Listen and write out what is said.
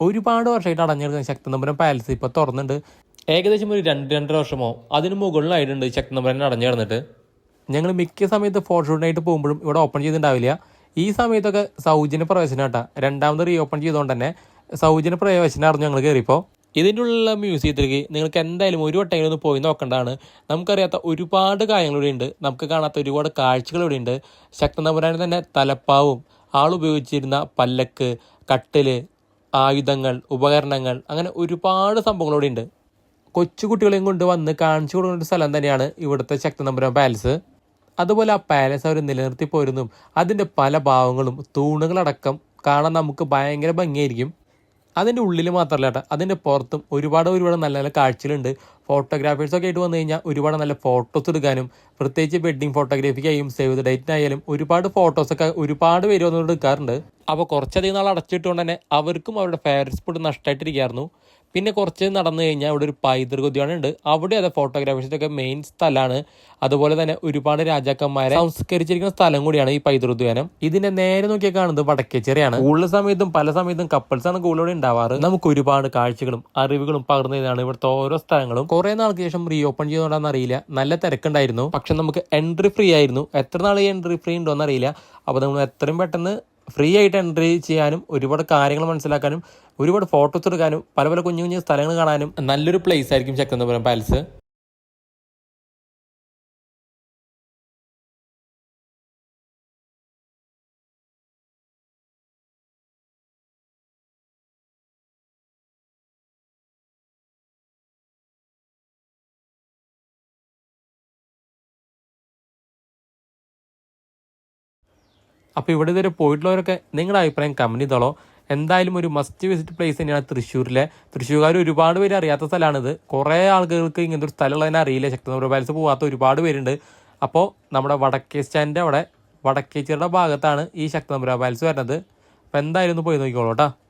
ഒരുപാട് വർഷമായിട്ട് അടഞ്ഞിരുന്ന ശക്തനമ്പുരം പാലസ് ഇപ്പോൾ തുറന്നിട്ടുണ്ട് ഏകദേശം ഒരു രണ്ട് രണ്ടര വർഷമോ അതിന് മുകളിലായിട്ടുണ്ട് ശക്തനമ്പുരം അടഞ്ഞു കിടന്നിട്ട്. ഞങ്ങൾ മിക്ക സമയത്ത് ഫോട്ടോഷൂട്ടിനായിട്ട് പോകുമ്പോഴും ഇവിടെ ഓപ്പൺ ചെയ്തിട്ടുണ്ടാവില്ല. ഈ സമയത്തൊക്കെ സൗജന്യ പ്രവേശനം കേട്ടാ. രണ്ടാമത് റീ ഓപ്പൺ ചെയ്തുകൊണ്ട് തന്നെ സൗജന്യ പ്രവേശനം അറിഞ്ഞു ഞങ്ങൾ കയറിയപ്പോൾ ഇതിന്റെ ഉള്ള മ്യൂസിയത്തിലേക്ക് നിങ്ങൾക്ക് എന്തായാലും ഒരു വട്ടമെങ്കിലും ഒന്ന് പോയി നോക്കേണ്ടതാണ്. നമുക്കറിയാത്ത ഒരുപാട് കാര്യങ്ങളിവിടെ ഉണ്ട്. നമുക്ക് കാണാത്ത ഒരുപാട് കാഴ്ചകൾ ഇവിടെ ഉണ്ട്. ശക്തനപുരാന് തന്നെ തലപ്പാവും. ആൾ ഉപയോഗിച്ചിരുന്ന പല്ലക്ക് കട്ടിൽ ആയുധങ്ങൾ ഉപകരണങ്ങൾ അങ്ങനെ ഒരുപാട് സംഭവങ്ങൾ ഇവിടെ ഉണ്ട്. കൊച്ചുകുട്ടികളെയും കൊണ്ട് വന്ന് കാണിച്ചു കൊടുക്കുന്ന ഒരു സ്ഥലം തന്നെയാണ് ഇവിടുത്തെ ശക്തനമ്പുരം പാലസ്. അതുപോലെ ആ പാലസ് അവർ നിലനിർത്തി പോരുന്നതും അതിന്റെ പല ഭാവങ്ങളും തൂണുകളടക്കം കാണാൻ നമുക്ക് ഭയങ്കര ഭംഗിയായിരിക്കും. അതിന്റെ ഉള്ളിൽ മാത്രമല്ല കേട്ടോ അതിന്റെ പുറത്തും ഒരുപാട് ഒരുപാട് നല്ല നല്ല കാഴ്ചകളുണ്ട്. ഫോട്ടോഗ്രാഫേഴ്സൊക്കെ ആയിട്ട് വന്നു കഴിഞ്ഞാൽ ഒരുപാട് നല്ല ഫോട്ടോസ് എടുക്കാനും പ്രത്യേകിച്ച് വെഡ്ഡിങ് ഫോട്ടോഗ്രാഫിക്കായും സേവ് ദ ഡേറ്റിനായാലും ഒരുപാട് ഫോട്ടോസൊക്കെ ഒരുപാട് പേര് വന്നുകൊണ്ട് എടുക്കാറുണ്ട്. അപ്പോൾ കുറച്ചധികം നാൾ അടച്ചിട്ടുകൊണ്ട് തന്നെ അവർക്കും അവരുടെ ഫേവറേറ്റ് സ്പോട്ട് നഷ്ടമായിട്ടിരിക്കുകയായിരുന്നു പിന്നെ കുറച്ച് നടന്നു കഴിഞ്ഞാൽ അവിടെ ഒരു പൈതൃക ഉദ്യാനം ഉണ്ട് അവിടെ അത് ഫോട്ടോഗ്രാഫേഴ്സിന്റെ മെയിൻ സ്ഥലമാണ്. അതുപോലെ തന്നെ ഒരുപാട് രാജാക്കന്മാരെ സംസ്കരിച്ചിരിക്കുന്ന സ്ഥലം കൂടിയാണ് ഈ പൈതൃക ഉദ്യാനം. ഇതിന്റെ നേരെ നോക്കിയാൽ കാണുന്നത് വടക്കേച്ചേരിയാണ് കൂടുതൽ സമയത്തും പല സമയത്തും കപ്പിൾസ് ആണ് കൂടുതലൂടെ ഉണ്ടാവാറ്. നമുക്ക് ഒരുപാട് കാഴ്ചകളും അറിവുകളും പകർന്നതാണ് ഇവിടുത്തെ ഓരോ സ്ഥലങ്ങളും. കുറെ നാൾക്ക് ശേഷം റീ ഓപ്പൺ ചെയ്യുന്നുണ്ടോ അറിയില്ല. നല്ല തിരക്കുണ്ടായിരുന്നു. പക്ഷെ നമുക്ക് എൻട്രി ഫ്രീ ആയിരുന്നു. എത്ര നാൾ എൻട്രി ഫ്രീ ഉണ്ടോ എന്നറിയില്ല അപ്പോൾ നമ്മൾ എത്രയും പെട്ടെന്ന് ഫ്രീ ആയിട്ട് എൻട്രി ചെയ്യാനും ഒരുപാട് കാര്യങ്ങൾ മനസ്സിലാക്കാനും ഒരുപാട് ഫോട്ടോസ് എടുക്കാനും പല പല കുഞ്ഞു കുഞ്ഞു സ്ഥലങ്ങൾ കാണാനും നല്ലൊരു പ്ലേസ് ആയിരിക്കും ശക്തന്തപുരം പാലസ് അപ്പോൾ ഇവിടെ ഇതുവരെ പോയിട്ടുള്ളവരൊക്കെ നിങ്ങളുടെ അഭിപ്രായം കമന്റ് ചെയ്തോളോ. എന്തായാലും ഒരു മസ്റ്റ് വിസിറ്റ് പ്ലേസ് തന്നെയാണ് തൃശ്ശൂരിലെ. തൃശ്ശൂർകാർ ഒരുപാട് പേര് അറിയാത്ത സ്ഥലമാണിത്. കുറേ ആളുകൾക്ക് ഇങ്ങനത്തെ ഒരു സ്ഥലമുള്ളതിനെ അറിയില്ല. ശക്തനപുര പാലസ് പോകാത്ത ഒരുപാട് പേരുണ്ട്. അപ്പോൾ നമ്മുടെ വടക്കേ സ്റ്റാൻഡിന്റെ അവിടെ വടക്കേച്ചിയുടെ ഭാഗത്താണ് ഈ ശക്തനപുര പാലസ് വരുന്നത്. അപ്പോൾ എന്തായാലും ഒന്ന് പോയി നോക്കിക്കോളൂ കേട്ടോ.